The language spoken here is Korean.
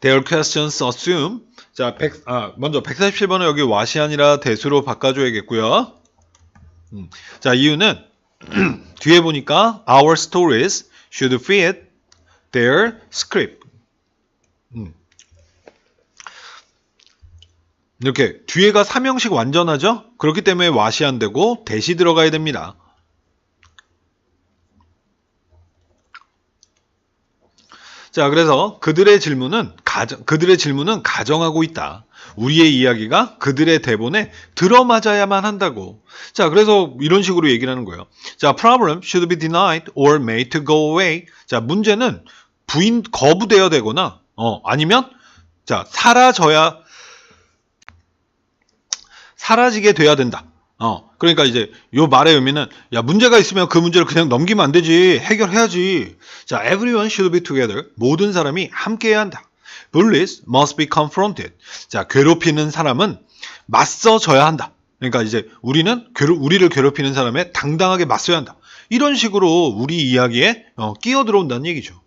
Their questions assume. 자, 100, 아, 먼저 147번은 여기 what이 아니라 대수로 바꿔줘야겠고요. 음, 자, 이유는 뒤에 보니까 our stories should fit their script. 음. 이렇게 뒤에가 삼형식 완전하죠? 그렇기 때문에 what이 안 되고 대시 들어가야 됩니다. 자, 그래서 그들의 질문은 가정, 그들의 질문은 가정하고 있다. 우리의 이야기가 그들의 대본에 들어맞아야만 한다고. 자, 그래서 이런 식으로 얘기를 하는 거예요. 자, problem should be denied or made to go away. 자, 문제는 부인 거부되어야 되거나 어, 아니면 자, 사라져야 사라지게 돼야 된다. 어, 그러니까 이제 요 말의 의미는 야 문제가 있으면 그 문제를 그냥 넘기면 안 되지 해결해야지. 자, everyone should be together. 모든 사람이 함께해야 한다. Bullies must be confronted. 자, 괴롭히는 사람은 맞서져야 한다. 그러니까 이제 우리는 괴로, 우리를 괴롭히는 사람에 당당하게 맞서야 한다. 이런 식으로 우리 이야기에 어, 끼어 들어온다는 얘기죠.